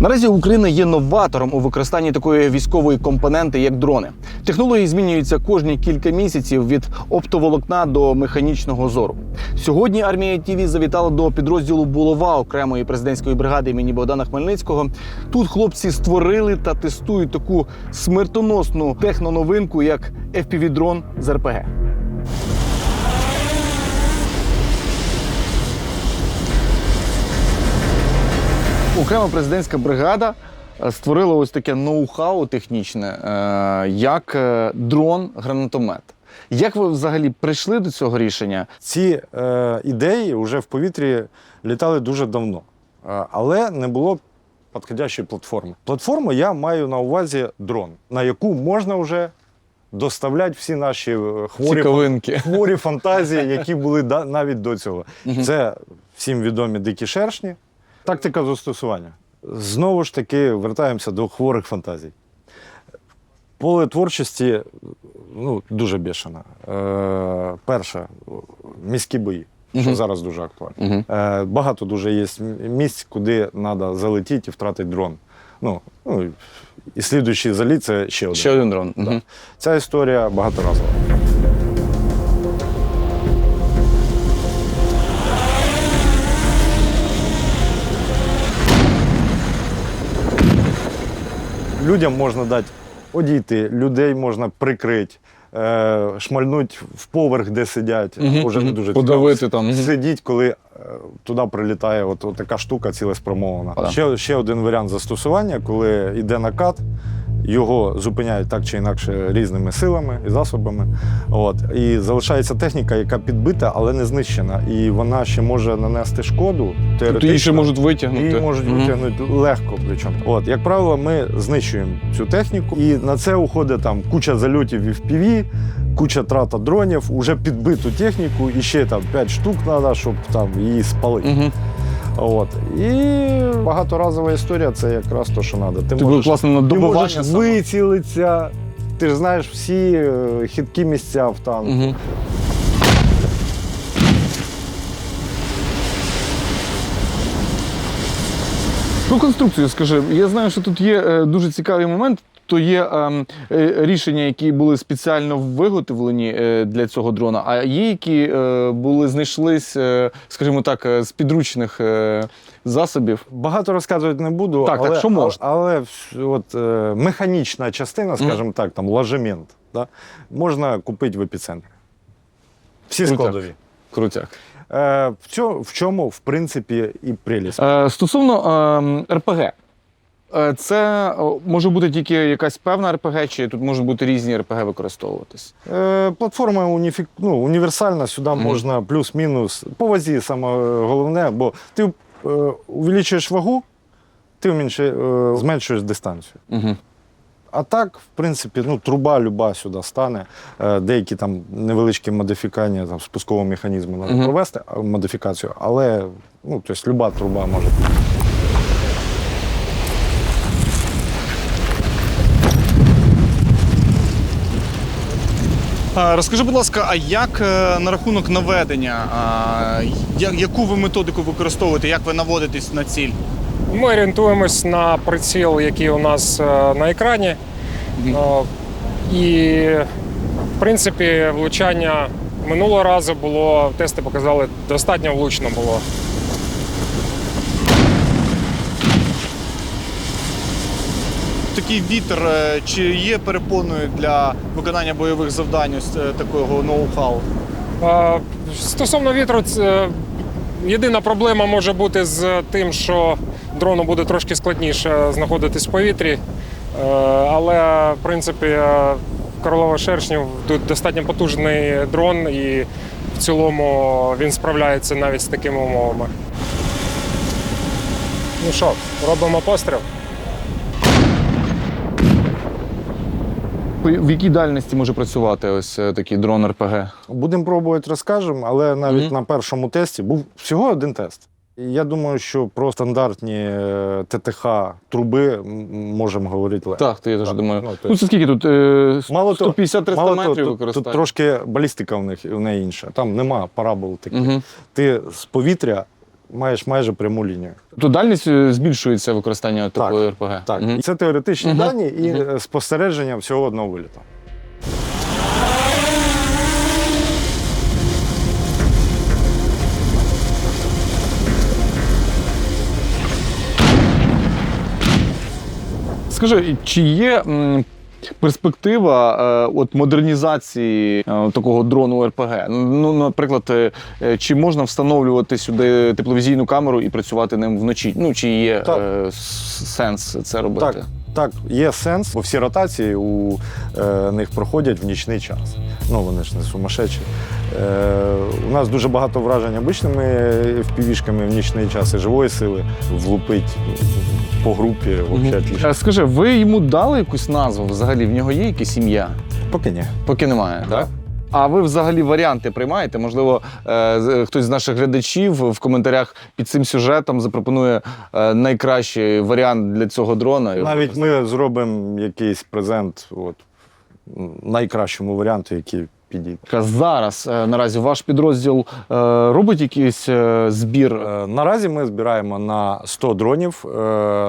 Наразі Україна є новатором у використанні такої військової компоненти, як дрони. Технології змінюються кожні кілька місяців від оптоволокна до механічного зору. Сьогодні армія ТІВІ завітала до підрозділу Булова окремої президентської бригади імені Богдана Хмельницького. Тут хлопці створили та тестують таку смертоносну техноновинку, як FPV-дрон з РПГ. Окрема президентська бригада е, створила ось таке ноу-хау технічне, е, як е, дрон-гранатомет. Як ви взагалі прийшли до цього рішення? Ці е, ідеї вже в повітрі літали дуже давно, але не було підходящої платформи. Платформу я маю на увазі дрон, на яку можна вже доставляти всі наші хворі, хворі фантазії, які були навіть до цього. Це всім відомі дикі шершні. Тактика застосування. Знову ж таки, вертаємося до хворих фантазій. Поле творчості ну, дуже бішане. Е, перше, міські бої, що Мгм. зараз дуже актуально. Мгм. Е, багато дуже є місць, куди треба залетіти і втратити дрон. Ну, ну, і слідуючий заліт це ще один. Ще один дрон. Мгм. Ця історія багаторазова. Людям можна дати одійти, людей можна прикрити, е, шмальнуть в поверх, де сидять. Мгм, Уже не мгм. дуже Подавити цікаво. там, мгм. Сидіть, коли е, туди прилітає от, от така штука цілеспрямована. Ще, ще один варіант застосування, коли йде накат, його зупиняють так чи інакше різними силами і засобами. От. І залишається техніка, яка підбита, але не знищена. І вона ще може нанести шкоду. Тобто її ще можуть витягнути. Її можуть Мгм. витягнути легко. Причому. От, як правило, ми знищуємо цю техніку, і на це уходить там куча зальотів і FPV, куча трата дронів, уже підбиту техніку, і ще там 5 штук треба, щоб там її спалити. Мгм. От. І багаторазова історія це якраз те, що треба. Ти, Ти було класно ти можеш вицілитися. Ти ж знаєш всі е, хиткі місця в танку. Мгм. Про конструкцію скажи. Я знаю, що тут є е, дуже цікавий момент. То є ем, е, рішення, які були спеціально виготовлені е, для цього дрона, а є, які е, були знайшлись, е, скажімо так, е, з підручних е, засобів. Багато розказувати не буду, Так, так, але, що можна? але в- от, е, механічна частина, скажімо так, там ложемент, да, можна купити в епіцентрі. Всі Крутяк. складові. Крутяк. Е, в, цьому, в чому, в принципі, і прелість. Е, стосовно ем, РПГ. Е, Це може бути тільки якась певна РПГ, чи тут можуть бути різні РПГ використовуватись? Е, платформа уніфі... ну, універсальна, сюди можна плюс-мінус. По вазі саме головне, бо ти е, увеличуєш вагу, ти е, зменшуєш дистанцію. Угу. А так, в принципі, ну, труба люба сюди стане. Е, Деякі там невеличкі модифікання там, спускового механізму треба Мгм. провести модифікацію, але ну, тобто, люба труба може бути. Розкажи, будь ласка, а як е, на рахунок наведення? Яку ви методику використовуєте? Як ви наводитесь на ціль? Ми орієнтуємось на приціл, який у нас е, на екрані. Е, І, в принципі, влучання минулого разу було, тести показали, достатньо влучно було. Такий вітер е, чи є перепоною для виконання бойових завдань ось е, такого ноу-хау? Е, Стосовно вітру, це єдина проблема може бути з тим, що дрону буде трошки складніше знаходитись в повітрі. Е, Але, в принципі, е, королева шершнів тут достатньо потужний дрон, і в цілому він справляється навіть з такими умовами. Ну що, робимо постріл? В якій дальності може працювати ось е, такий дрон РПГ? Будемо пробувати, розкажемо, але навіть Мгм. на першому тесті був всього один тест. Я думаю, що про стандартні е, ТТХ труби можемо говорити легко. Так, то я теж думаю. ну, Ну, це скільки тут? Е, Мало того- 150-300 Мало того, метрів тут, тут трошки балістика в них в неї інша. Там нема парабол таких. Угу. Ти з повітря маєш майже пряму лінію. То дальність е, збільшується використання такої РПГ. Так, і це теоретичні Мгм. дані і е, спостереження всього одного виліту. Скажи, чи є перспектива е, от модернізації е, такого дрону РПГ? Ну, наприклад, е, чи можна встановлювати сюди тепловізійну камеру і працювати ним вночі? Ну чи є Так. сенс це робити? Так, так, є сенс, бо всі ротації у е, них проходять в нічний час. Ну, вони ж не сумасшедші. Е, у нас дуже багато вражень обичними впівішками в нічний час і живої сили влупить по групі. Взагалі. Е, Скажи, ви йому дали якусь назву? Взагалі в нього є якась ім'я? Поки ні. Поки немає, так? А ви взагалі варіанти приймаєте? Можливо, е, хтось з наших глядачів в коментарях під цим сюжетом запропонує е, найкращий варіант для цього дрона. Навіть ми зробимо якийсь презент от, найкращому варіанту, який підійде. Зараз е, наразі ваш підрозділ е, робить якийсь е, збір. Наразі ми збираємо на 100 дронів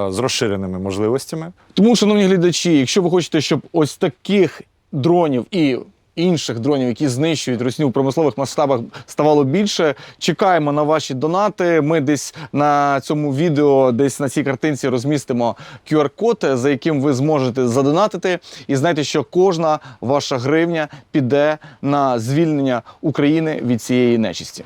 з розширеними можливостями. Тому, шановні глядачі, якщо ви хочете, щоб ось таких дронів і інших дронів, які знищують русню в промислових масштабах, ставало більше, чекаємо на ваші донати. Ми десь на цьому відео, десь на цій картинці розмістимо QR-код, за яким ви зможете задонатити. І знайте, що кожна ваша гривня піде на звільнення України від цієї нечисті.